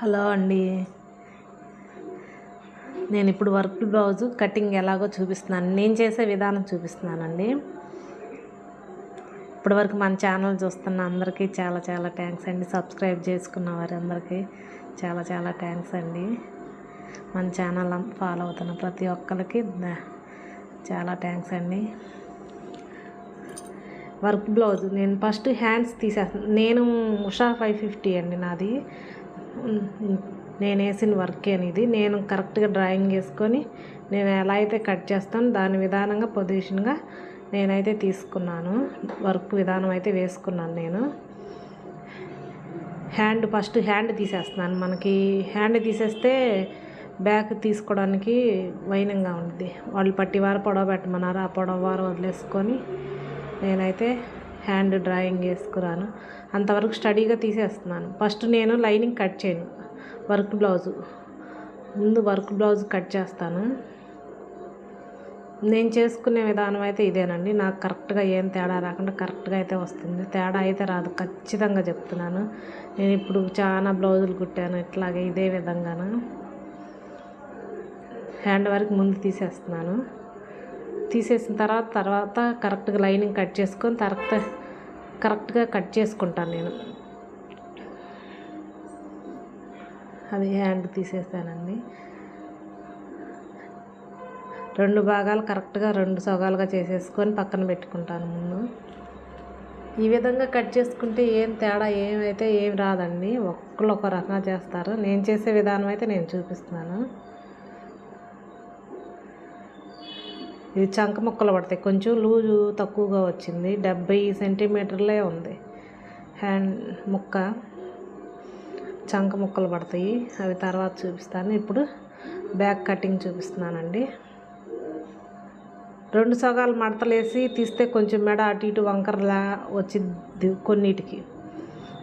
Hello అండి. నేను ఇప్పుడు వర్క్ బ్లౌజ్ కటింగ్ ఎలాగో చూపిస్తున్నాను. నేను చేసే విధానం చూపిస్తున్నానండి. ఇప్పటివరకు మన ఛానల్ చూస్తున్న అందరికీ చాలా చాలా థ్యాంక్స్ అండి. సబ్స్క్రైబ్ చేసుకున్న వారందరికీ చాలా చాలా థ్యాంక్స్ అండి. మన ఛానల్ ఫాలో అవుతున్న ప్రతి ఒక్కరికి చాలా థ్యాంక్స్ అండి. వర్క్ బ్లౌజ్ నేను ఫస్ట్ హ్యాండ్స్ తీసేస్తాను నేను ఉషా ఫైవ్ ఫిఫ్టీ అండి నాది. నేను వేసిన వర్క్ అనేది. నేను కరెక్ట్గా డ్రాయింగ్ వేసుకొని నేను ఎలా అయితే కట్ చేస్తాను దాని విధానంగా పొజిషన్గా నేనైతే తీసుకున్నాను. వర్క్ విధానం అయితే వేసుకున్నాను నేను. హ్యాండ్ ఫస్ట్ హ్యాండ్ తీసేస్తున్నాను. మనకి హ్యాండ్ తీసేస్తే బ్యాక్ తీసుకోవడానికి వైనంగా ఉంటుంది వాళ్ళు పట్టివారు పొడవ పెట్టమన్నారు. ఆ పొడవారు వదిలేసుకొని నేనైతే హ్యాండ్ డ్రాయింగ్ వేసుకున్నాను అంతవరకు స్టడీగా తీసేస్తున్నాను. ఫస్ట్ నేను లైనింగ్ కట్ చేయను. Work blouse. ముందు వర్క్ బ్లౌజ్ కట్ చేస్తాను. నేను చేసుకునే విధానం అయితే ఇదేనండి. నాకు కరెక్ట్గా ఏం తేడా రాకుండా కరెక్ట్గా అయితే వస్తుంది. తేడా అయితే రాదు. ఖచ్చితంగా చెప్తున్నాను. నేను ఇప్పుడు చాలా బ్లౌజులు కుట్టాను. ఇట్లాగే ఇదే విధంగాను. హ్యాండ్ వర్క్ ముందు తీసేస్తున్నాను. తీసేసిన తర్వాత తర్వాత కరెక్ట్గా లైనింగ్ కట్ చేసుకొని తర్వాత కరెక్ట్గా కట్ చేసుకుంటాను నేను. అది హ్యాండ్ తీసేస్తానండి. రెండు భాగాలు కరెక్ట్గా రెండు సగాలుగా చేసేసుకొని పక్కన పెట్టుకుంటాను ముందు. ఈ విధంగా కట్ చేసుకుంటే ఏం తేడా ఏమైతే ఏం రాదండి. ఒక్కళ్ళు ఒక రకంగా చేస్తారు. నేను చేసే విధానం అయితే నేను చూపిస్తున్నాను. ఇది చంక ముక్కలు పడతాయి. కొంచెం లూజు తక్కువగా వచ్చింది. డెబ్బై సెంటీమీటర్లే ఉంది. హ్యాండ్ ముక్క చంక ముక్కలు పడతాయి. అవి తర్వాత చూపిస్తాను. ఇప్పుడు బ్యాక్ కటింగ్ చూపిస్తున్నానండి. రెండు సగాలు మడతలేసి తీస్తే కొంచెం మెడ అటు ఇటు వంకరలా వచ్చింది కొన్నిటికి.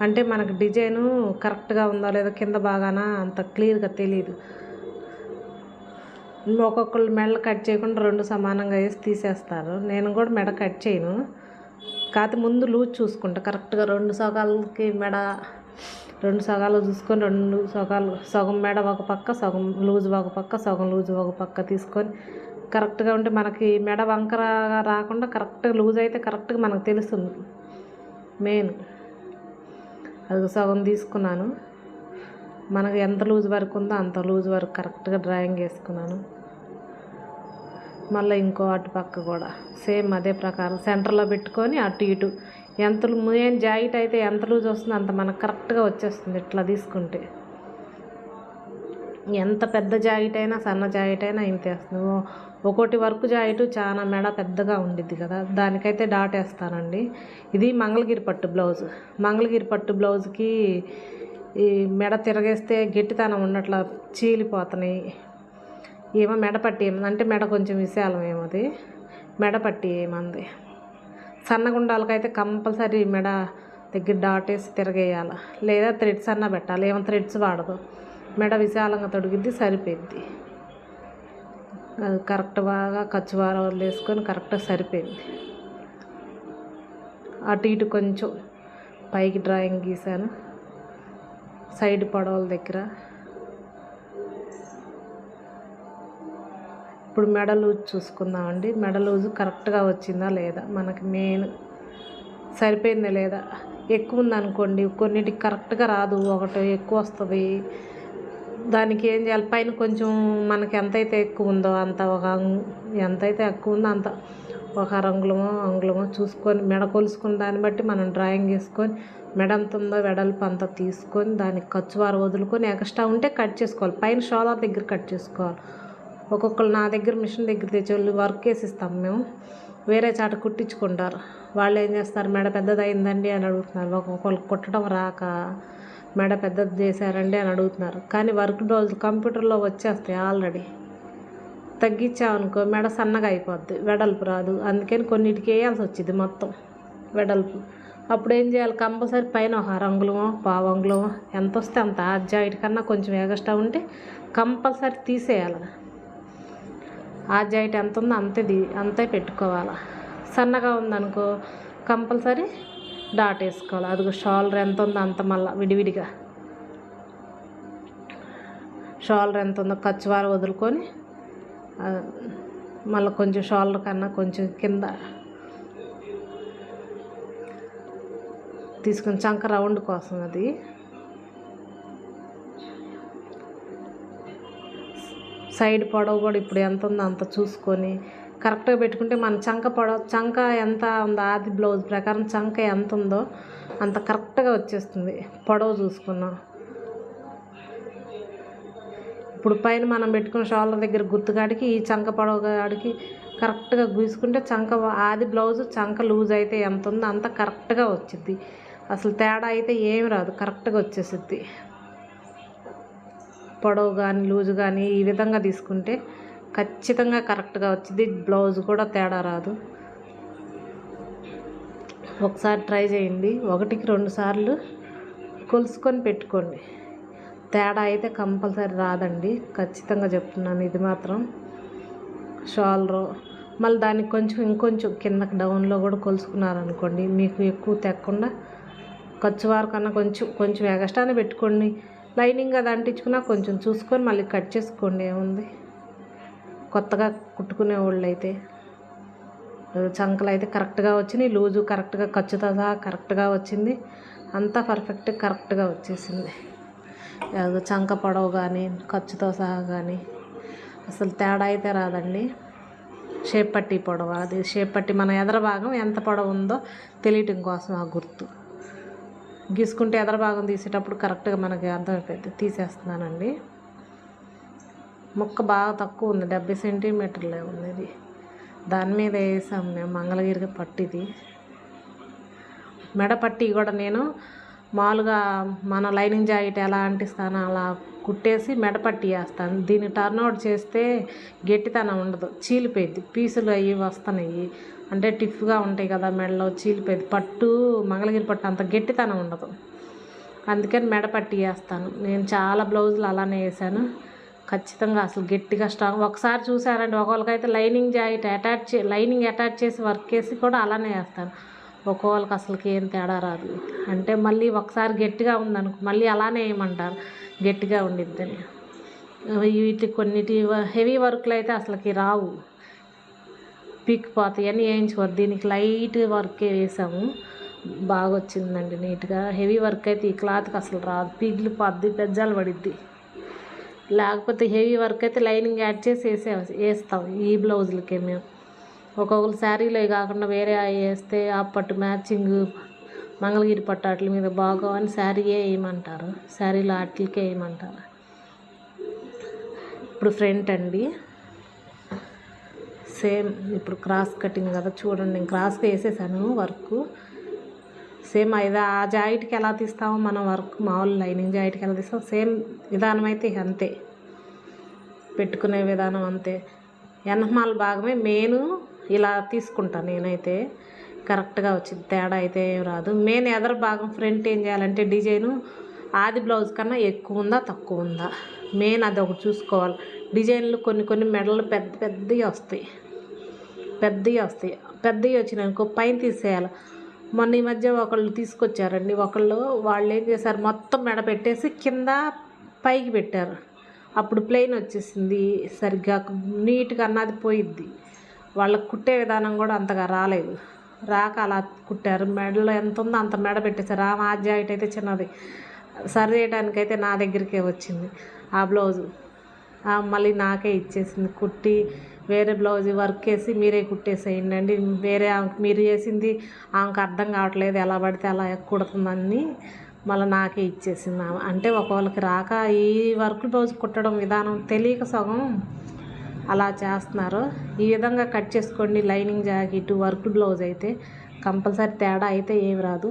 అంటే మనకు డిజైను కరెక్ట్గా ఉందో లేదో కింద బాగాన అంత క్లియర్గా తెలియదు ఒక్కొక్కళ్ళు మెడలు కట్ చేయకుండా రెండు సమానంగా వేసి తీసేస్తారు. నేను కూడా మెడ కట్ చేయను. కాకపోతే ముందు లూజ్ చూసుకుంటా. కరెక్ట్గా రెండు సగాలకి మెడ రెండు సగాలు చూసుకొని రెండు సగాలు సగం మెడ ఒక పక్క సగం లూజ్ ఒక పక్క సగం లూజ్ ఒక పక్క తీసుకొని కరెక్ట్గా ఉంటే మనకి మెడ వంకరగా రాకుండా కరెక్ట్గా లూజ్ అయితే కరెక్ట్గా మనకు తెలుస్తుంది. మెయిన్ అది సగం తీసుకున్నాను. మనకు ఎంత లూజ్ వరకు ఉందో అంత లూజ్ వరకు కరెక్ట్గా డ్రాయింగ్ వేసుకున్నాను. మళ్ళీ ఇంకో అటు పక్క కూడా. సేమ్ అదే ప్రకారం సెంటర్లో పెట్టుకొని అటు ఇటు. ఎంత మేము జాయిట్ అయితే ఎంత లూజ్ వస్తుందో అంత మనకు కరెక్ట్గా వచ్చేస్తుంది ఇట్లా తీసుకుంటే. ఎంత పెద్ద జాయిట్ అయినా సన్న జాయిట్ అయినా ఇంత వేస్తుంది ఓ- వరకు వర్క్ చాలా మెడ పెద్దగా ఉండిద్ది కదా. దానికైతే డాట్ వేస్తానండి ఇది మంగళగిరి పట్టు బ్లౌజ్. మంగళగిరి పట్టు బ్లౌజ్కి ఈ మెడ తిరగేస్తే గట్టితనం ఉన్నట్ల చీలిపోతున్నాయి. ఏమో మెడ పట్టి ఏమంది? అంటే మెడ కొంచెం విశాలం ఏమది. మెడ పట్టి ఏమంది? సన్నగుండాలకైతే కంపల్సరీ మెడ దగ్గర డాట్ వేసి తిరగేయాలి. లేదా థ్రెడ్స్ అన్న పెట్టాలి. ఏమో థ్రెడ్స్ వాడదు. మెడ విశాలంగా తొడిగిద్ది సరిపోద్ది అది కరెక్ట్ బాగా కచ్చువార వదిలేసుకొని కరెక్ట్గా సరిపోయింది. అటు ఇటు కొంచెం పైకి డ్రాయింగ్ గీసాను సైడ్ పడవల దగ్గర. ఇప్పుడు మెడ లూజ్ చూసుకుందామండి. మెడ లూజు కరెక్ట్గా వచ్చిందా లేదా? మనకి మెయిన్ సరిపోయిందా లేదా? ఎక్కువ ఉందనుకోండి కొన్నిటికి కరెక్ట్గా రాదు ఒకటి ఎక్కువ వస్తుంది. దానికి ఏం చేయాలి? పైన కొంచెం మనకి ఎంతైతే ఎక్కువ ఉందో అంత ఒక ఎంతైతే ఎక్కువ ఉందో అంత ఒక రంగులమో అంగుళమో చూసుకొని మెడ కొలుసుకుని దాన్ని బట్టి మనం డ్రాయింగ్ వేసుకొని మెడ ఎంత ఉందో వెడల్పు అంత తీసుకొని దానికి ఖర్చు వారు వదులుకొని ఎక్స్ట్రా ఉంటే కట్ చేసుకోవాలి. పైన షోలార్ దగ్గర కట్ చేసుకోవాలి. ఒక్కొక్కరు నా దగ్గర మిషన్ దగ్గర తెచ్చి వాళ్ళు వర్క్ వేసి ఇస్తాం మేము. వేరే చాట కుట్టించుకుంటారు. వాళ్ళు ఏం చేస్తారు మెడ పెద్దది అయిందండి అని అడుగుతున్నారు. ఒక్కొక్కరు కుట్టడం రాక మెడ పెద్దది చేశారండి అని అడుగుతున్నారు. కానీ వర్క్ బ్లౌజ్ కంప్యూటర్లో వచ్చేస్తాయి ఆల్రెడీ తగ్గించామనుకో మెడ సన్నగా అయిపోద్ది వెడల్పు రాదు. అందుకని కొన్నిటికి వేయాల్సి వచ్చింది మొత్తం వెడల్పు. అప్పుడు ఏం చేయాలి కంపల్సరీ పైన ఒక అరంగులమో పావంగులమో ఎంత వస్తే అంత ఆ జాయింట్ కన్నా కొంచెం ఎగస్ట్రా ఉంటే కంపల్సరీ తీసేయాలి. ఆ జాయిట్ ఎంత ఉందో అంతే దీ అంతే పెట్టుకోవాలి. సన్నగా ఉందనుకో కంపల్సరీ డాట్ వేసుకోవాలి. అది షోల్డర్ ఎంత ఉందో అంత మళ్ళీ విడివిడిగా. షోల్డర్ ఎంత ఉందో ఖర్చు వారు వదులుకొని మళ్ళీ కొంచెం షోల్డర్ కన్నా కొంచెం కింద తీసుకుని చంక రౌండ్ కోసం అది. సైడ్ పొడవు కూడా ఇప్పుడు ఎంత ఉందో అంత చూసుకొని కరెక్ట్గా పెట్టుకుంటే మన చంక పొడవు చంక ఎంత ఉందో ఆది బ్లౌజ్ ప్రకారం చంక ఎంత ఉందో అంత కరెక్ట్గా వచ్చేస్తుంది పొడవు చూసుకున్నాం. ఇప్పుడు పైన మనం పెట్టుకున్న షోల్డర్ దగ్గర గుర్తుగాడికి ఈ చంక పొడవు కాడికి కరెక్ట్గా గీసుకుంటే చంక ఆది బ్లౌజ్ చంక లూజ్ అయితే ఎంత ఉందో అంత కరెక్ట్గా వచ్చింది అసలు తేడా అయితే ఏమి రాదు కరెక్ట్గా వచ్చేసిద్ది. పొడవు కానీ లూజు కానీ ఈ విధంగా తీసుకుంటే ఖచ్చితంగా కరెక్ట్గా వచ్చింది బ్లౌజ్ కూడా తేడా రాదు. ఒకసారి ట్రై చేయండి. ఒకటికి రెండు సార్లు కొలుసుకొని పెట్టుకోండి. తేడా అయితే కంపల్సరీ రాదండి. ఖచ్చితంగా చెప్తున్నాను. ఇది మాత్రం షాల్రో మళ్ళీ దానికి కొంచెం ఇంకొంచెం కిందకి డౌన్లో కూడా కొలుసుకున్నారనుకోండి మీకు ఎక్కువ తెక్కకుండా ఖర్చు వారు కన్నా కొంచెం కొంచెం ఎగస్ట్రానే పెట్టుకోండి. లైనింగ్ అది అంటించుకున్నా కొంచెం చూసుకొని మళ్ళీ కట్ చేసుకోండి ఏముంది? కొత్తగా కుట్టుకునే వాళ్ళు అయితే చంకలు అయితే కరెక్ట్గా వచ్చినాయి లూజు కరెక్ట్గా ఖర్చుతో సహా కరెక్ట్గా వచ్చింది. అంతా పర్ఫెక్ట్ కరెక్ట్గా వచ్చేసింది. ఏదో చంక పొడవు కానీ ఖర్చుతో సహా కానీ అసలు తేడా అయితే రాదండి. షేప్ పట్టి పొడవ అది షేప్ పట్టి మన ఎదర భాగం ఎంత పొడవు ఉందో తెలియటం కోసం ఆ గుర్తు. గీసుకుంటే ఎదర భాగం తీసేటప్పుడు కరెక్ట్గా మనకి అర్థమైపోయింది తీసేస్తున్నానండి. ముక్క బాగా తక్కువ ఉంది. డెబ్బై సెంటీమీటర్లే ఉంది ఇది. దాని మీద వేసాం మేము మంగళగిరికి పట్టిది. మెడ పట్టి కూడా నేను మామూలుగా మన లైనింగ్ జాకెట్ ఎలా అంటిస్తానో అలా కుట్టేసి మెడ పట్టి వేస్తాను. దీన్ని టర్న్అవుట్ చేస్తే గట్టితనం ఉండదు చీలిపోయింది పీసులు అవి వస్తున్నాయి. అంటే టిఫ్గా ఉంటాయి కదా మెడలో చీలిపోయింది పట్టు మంగళగిరి పట్టు అంత గట్టితనం ఉండదు. అందుకని మెడ పట్టి వేస్తాను. నేను చాలా బ్లౌజులు అలానే వేసాను. ఖచ్చితంగా అసలు గట్టిగా స్ట్రాంగ్ ఒకసారి చూసారంటే ఒకళ్ళకైతే lining jacket attach lining attach చేసి వర్క్ చేసి కూడా అలానే వేస్తాను. ఒక్కొక్కరికి అసలుకి ఏం తేడా రాదు. అంటే మళ్ళీ ఒకసారి గట్టిగా ఉందనుకో మళ్ళీ అలానే వేయమంటారు గట్టిగా ఉండిద్దని. వీటి కొన్నిటి హెవీ వర్క్లు అయితే అసలుకి రావు. పీక్ పోతాయి అని వేయించుకోరు దీనికి లైట్ వర్కే వేసాము. బాగా వచ్చిందండి నీట్గా. హెవీ వర్క్ అయితే ఈ క్లాత్కి అసలు రాదు. పీగ్లు పద్ది పెజ్జాలు పడిద్ది. లేకపోతే హెవీ వర్క్ అయితే లైనింగ్ యాడ్ చేసి వేసే వేస్తాం ఈ బ్లౌజులకే మేము. ఒక్కొక్కరు శారీలే కాకుండా వేరే అవి వేస్తే ఆ పట్టు మ్యాచింగ్ మంగళగిరి పట్టు వాటి మీద బాగా అని శారీయే వేయమంటారు. శారీలో వాటికే వేయమంటారు. ఇప్పుడు ఫ్రంట్ అండి. సేమ్ ఇప్పుడు క్రాస్ కటింగ్ కదా చూడండి. నేను క్రాస్గా వేసేసాను వర్క్. సేమ్ అయితే ఆ జాకెట్కి ఎలా తీస్తామో మనం వర్క్ మామూలు లైనింగ్ జాకెట్కి ఎలా తీస్తాం సేమ్ విధానం అయితే అంతే. పెట్టుకునే విధానం అంతే. వెనకమాల భాగమే మెయిన్ ఇలా తీసుకుంటాను నేనైతే. కరెక్ట్గా వచ్చింది. తేడా అయితే ఏం రాదు. మెయిన్ ఎదర భాగం ఫ్రంట్ ఏం చేయాలంటే డిజైను ఆది బ్లౌజ్ కన్నా ఎక్కువ ఉందా తక్కువ ఉందా? మెయిన్ అది ఒకటి చూసుకోవాలి. డిజైన్లు కొన్ని కొన్ని మెడలు పెద్ద పెద్దవి వస్తాయి. పెద్దవి వస్తాయి. పెద్దవి వచ్చినాయనుకో పైన తీసేయాలి. మొన్న ఈ మధ్య ఒకళ్ళు తీసుకొచ్చారండి. ఒకళ్ళు వాళ్ళు ఏం చేశారు? మొత్తం మెడ పెట్టేసి కింద పైకి పెట్టారు. అప్పుడు ప్లెయిన్ వచ్చేసింది. సరిగ్గా నీట్గా అన్నది పోయిద్ది. వాళ్ళకి కుట్టే విధానం కూడా అంతగా రాలేదు. రాక అలా కుట్టారు. మెడలో ఎంత ఉందో అంత మెడ పెట్టేశారు. ఆ మా జాకెట్ అయితే చిన్నది. సరి చేయడానికైతే నా దగ్గరికే వచ్చింది. ఆ బ్లౌజు. ఆ మళ్ళీ నాకే ఇచ్చేసింది. కుట్టి వేరే బ్లౌజ్ వర్క్ వేసి మీరే కుట్టేసేయండి అండి. వేరే మీరు చేసింది ఆమెకు అర్థం కావట్లేదు. ఎలా పడితే అలా కుడుతుందని మళ్ళీ నాకే ఇచ్చేసింది ఆమె. అంటే ఒకవేళకి రాక ఈ వర్క్ బ్లౌజ్ కుట్టడం విధానం తెలియక సగం అలా చేస్తున్నారు. ఈ విధంగా కట్ చేసుకోండి. లైనింగ్ జాకెట్ వర్క్ బ్లౌజ్ అయితే కంపల్సరీ తేడా అయితే ఏమి రాదు.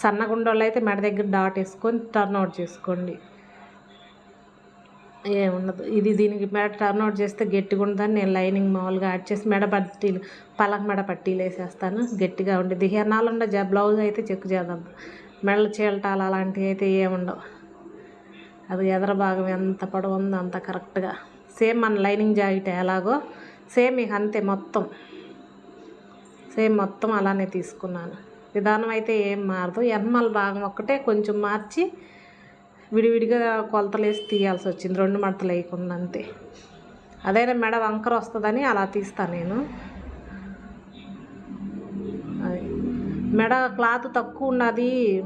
సన్నగుండోళ్ళు అయితే మెడ దగ్గర డాట్ వేసుకొని టర్న్ అవుట్ చేసుకోండి. ఏముండదు ఇది దీనికి మెడ టర్న్ అవుట్ చేస్తే గట్టిగా ఉంటుందని నేను లైనింగ్ మామూలుగా యాడ్ చేసి మెడ పట్టీలు పలక మెడ పట్టీలు వేసేస్తాను. గట్టిగా ఉండేది హెన్నాలు ఉండే బ్లౌజ్ అయితే చెక్ చేద్దాం. మెడల చీలటాలు అలాంటివి అయితే ఏముండవు అది ఎదర భాగం ఎంత పొడవు ఉందో అంత కరెక్ట్గా సేమ్ మన లైనింగ్ జాకెట్ ఎలాగో సేమ్ ఇక అంతే మొత్తం. సేమ్ మొత్తం అలానే తీసుకున్నాను. విధానం అయితే ఏం మారదు. ఎన్మల భాగం ఒక్కటే కొంచెం మార్చి విడివిడిగా కొలతలు వేసి తీయాల్సి వచ్చింది. రెండు మడతలు వేయకుండా అంతే. అదైనా మెడ వంకర వస్తుందని అలా తీస్తాను నేను. అది. మెడ క్లాత్ తక్కువ ఉన్నది.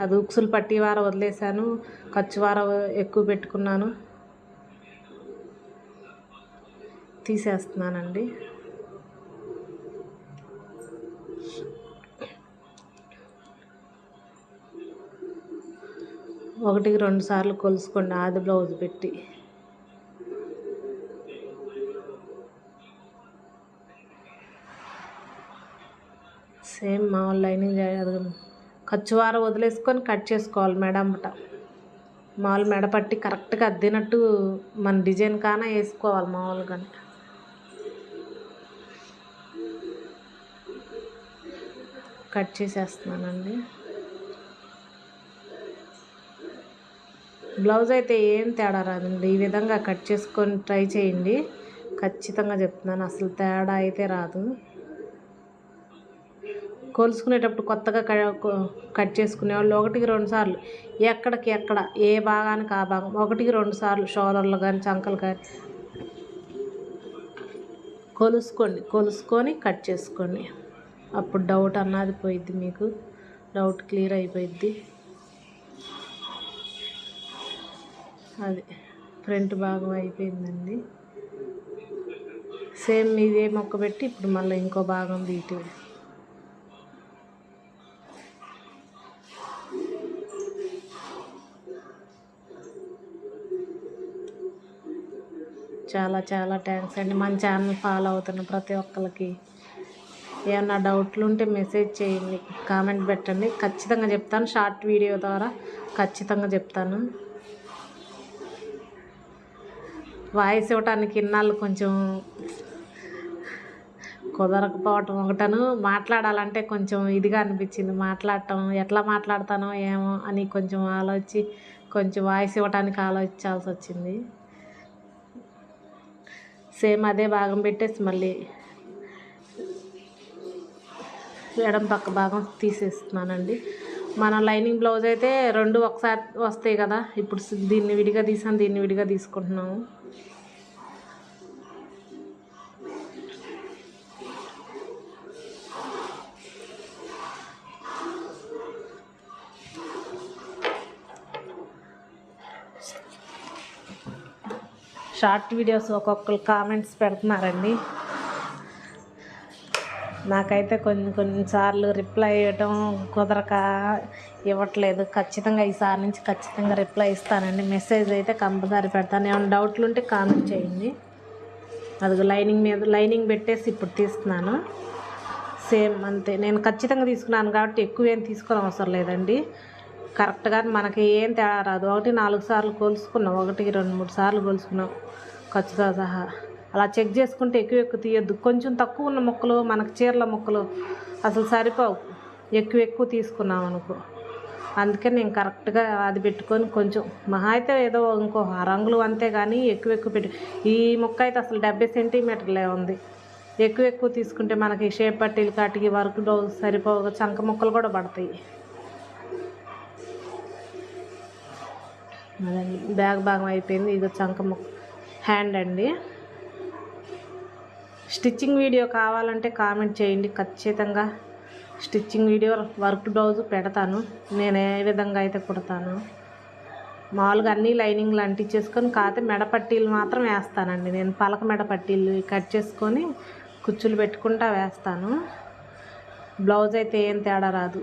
అది ఉక్సులు పట్టి వార వదిలేశాను. ఖర్చు వార ఎక్కువ పెట్టుకున్నాను. తీసేస్తున్నానండి. ఒకటికి రెండు సార్లు కొలుసుకోండి ఆది బ్లౌజ్ పెట్టి. సేమ్ మామూలు లైనింగ్ చేయదు ఖర్చు వారం వదిలేసుకొని కట్ చేసుకోవాలి మెడమ్మట మామూలు మెడ పట్టి కరెక్ట్గా అద్దినట్టు మన డిజైన్ కాన వేసుకోవాలి మామూలుగా కట్ చేసేస్తున్నానండి. బ్లౌజ్ అయితే ఏం తేడా రాదండి. ఈ విధంగా కట్ చేసుకొని ట్రై చేయండి. ఖచ్చితంగా చెప్తున్నాను అసలు తేడా అయితే రాదు. కొలుసుకునేటప్పుడు కొత్తగా కట్ చేసుకునే వాళ్ళు ఒకటికి రెండు సార్లు ఎక్కడికి ఎక్కడ ఏ భాగానికి ఆ భాగం ఒకటికి రెండు సార్లు షోలర్లు కానీ చంకలు కానీ కొలుసుకోండి కొలుసుకొని కట్ చేసుకోండి. అప్పుడు డౌట్ అన్నది పోయిద్ది మీకు. డౌట్ క్లియర్ అయిపోయిద్ది. అది ఫ్రంట్ భాగం అయిపోయిందండి. సేమ్ ఇదే మొక్క పెట్టి ఇప్పుడు మళ్ళీ ఇంకో భాగం వీటి. చాలా చాలా థ్యాంక్స్ అండి. మన ఛానల్ ఫాలో అవుతున్న ప్రతి ఒక్కరికి ఏమన్నా డౌట్లు ఉంటే మెసేజ్ చేయండి కామెంట్ పెట్టండి. ఖచ్చితంగా చెప్తాను షార్ట్ వీడియో ద్వారా ఖచ్చితంగా చెప్తాను. వాయిస్ ఇవ్వటానికి ఇన్నాళ్ళు కొంచెం కుదరకపోవటం ఒకటను. మాట్లాడాలంటే కొంచెం ఇదిగా అనిపించింది. మాట్లాడటం ఎట్లా మాట్లాడతానో ఏమో అని కొంచెం ఆలోచి కొంచెం వాయిస్ ఇవ్వటానికి ఆలోచించాల్సి వచ్చింది. సేమ్ అదే భాగం పెట్టేసి మళ్ళీ ఎడం పక్క భాగం తీసేస్తున్నానండి. మన లైనింగ్ బ్లౌజ్ అయితే రెండు ఒకసారి వస్తాయి కదా. ఇప్పుడు దీన్ని విడిగా తీసాను దీన్ని విడిగా తీసుకుంటున్నాము. షార్ట్ వీడియోస్ ఒక్కొక్కరు కామెంట్స్ పెడుతున్నారండి. నాకైతే కొన్ని కొన్నిసార్లు రిప్లై ఇవ్వటం కుదరక ఇవ్వట్లేదు. ఖచ్చితంగా ఈసారి నుంచి ఖచ్చితంగా రిప్లై ఇస్తానండి. మెసేజ్ అయితే కంపల్సరీ పెడతాను. ఏమైనా డౌట్లు ఉంటే కామెంట్ చేయండి. అది లైనింగ్ మీద లైనింగ్ పెట్టేసి ఇప్పుడు తీస్తున్నాను. సేమ్ అంతే. నేను ఖచ్చితంగా తీసుకున్నాను కాబట్టి ఎక్కువ ఏం తీసుకుని అవసరం లేదండి. కరెక్ట్గా మనకి ఏం తేడా రాదు. ఒకటి నాలుగు సార్లు కొలుసుకున్నాం. ఒకటికి రెండు మూడు సార్లు కొలుసుకున్నాం. ఖర్చుతో సహా. అలా చెక్ చేసుకుంటే ఎక్కువ ఎక్కువ తీయొద్దు. కొంచెం తక్కువ ఉన్న మొక్కలు మనకు చీరల మొక్కలు అసలు సరిపోవు. ఎక్కువ ఎక్కువ తీసుకున్నాం అనుకో. అందుకే నేను కరెక్ట్గా అది పెట్టుకొని కొంచెం మహా అయితే ఏదో ఇంకో రంగులు అంతే కానీ ఎక్కువ ఎక్కువ పెట్టి ఈ మొక్క అయితే అసలు డెబ్బై సెంటీమీటర్లే ఉంది. ఎక్కువ ఎక్కువ తీసుకుంటే మనకి షేప్ పట్టీలు కాటికి వర్క్ సరిపోవు. చంక మొక్కలు కూడా పడతాయి. బ్యాగ్ భాగం అయిపోయింది. ఇది చంక హ్యాండ్ అండి. స్టిచ్చింగ్ వీడియో కావాలంటే కామెంట్ చేయండి. ఖచ్చితంగా స్టిచ్చింగ్ వీడియో వర్క్ బ్లౌజ్ పెడతాను. నేను ఏ విధంగా అయితే కుడతాను. మామూలుగా అన్నీ లైనింగ్లు అంటించేసుకొని కాతే మెడ పట్టీలు మాత్రం వేస్తానండి. నేను పలక మెడ పట్టీలు కట్ చేసుకొని కుచ్చులు పెట్టుకుంటా వేస్తాను. బ్లౌజ్ అయితే ఏం తేడా రాదు.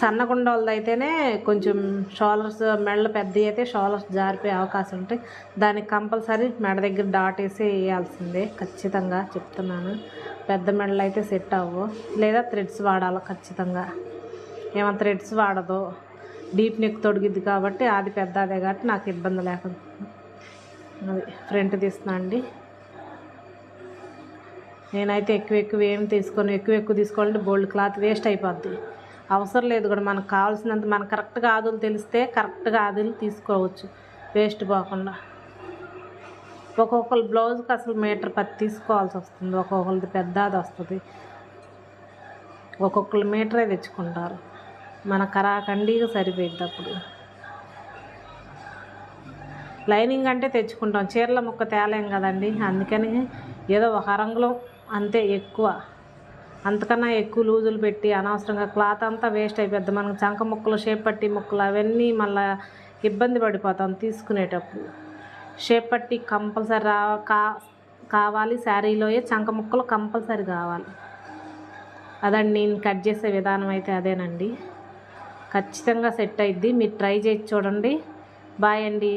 సన్నగుండ అయితేనే కొంచెం షోలర్స్ మెడలు పెద్దవి అయితే షోలర్స్ జారిపోయే అవకాశం ఉంటాయి. దానికి కంపల్సరీ మెడ దగ్గర డాట్ వేసి వేయాల్సిందే ఖచ్చితంగా చెప్తున్నాను. పెద్ద మెడలు అయితే సెట్ అవ్వు. లేదా థ్రెడ్స్ వాడాలి ఖచ్చితంగా. ఏమైనా థ్రెడ్స్ వాడదు. డీప్ నెక్ తొడిగిద్ది కాబట్టి అది పెద్ద అదే కాబట్టి నాకు ఇబ్బంది లేకుండా. అది ఫ్రంట్ తీస్తున్నా అండి. నేనైతే ఎక్కువ ఎక్కువ ఏం తీసుకోను. ఎక్కువ ఎక్కువ తీసుకోవాలంటే బోల్డ్ క్లాత్ వేస్ట్ అయిపోద్ది. అవసరం లేదు కూడా. మనకు కావాల్సినంత మనకు కరెక్ట్గా ఆదులు తెలిస్తే కరెక్ట్గా ఆదులు తీసుకోవచ్చు. వేస్ట్ పోకుండా. ఒక్కొక్కరు బ్లౌజ్కి అసలు మీటర్ పత్తి తీసుకోవాల్సి వస్తుంది. ఒక్కొక్కరిది పెద్దది వస్తుంది. ఒక్కొక్కరు మీటరే తెచ్చుకుంటారు. మన కరాఖండిగా సరిపోయిద్ది అప్పుడు. లైనింగ్ అంటే తెచ్చుకుంటాం. చీరల ముక్క తేలేం కదండి. అందుకని ఏదో ఒక రంగులో అంతే ఎక్కువ. అంతకన్నా ఎక్కువ లూజులు పెట్టి అనవసరంగా క్లాత్ అంతా వేస్ట్ అయిపోద్ది. మనకు చంక ముక్కలు షేప్ పట్టి ముక్కలు అవన్నీ మళ్ళీ ఇబ్బంది పడిపోతాం తీసుకునేటప్పుడు. షేప్ పట్టి కంపల్సరీ రా కా కావాలి శారీలోయే చంక ముక్కలు కంపల్సరీ కావాలి. అదండి నేను కట్ చేసే విధానం అయితే అదేనండి. ఖచ్చితంగా సెట్ అయిద్ది. మీరు ట్రై చేసి చూడండి. బాయ్ అండి.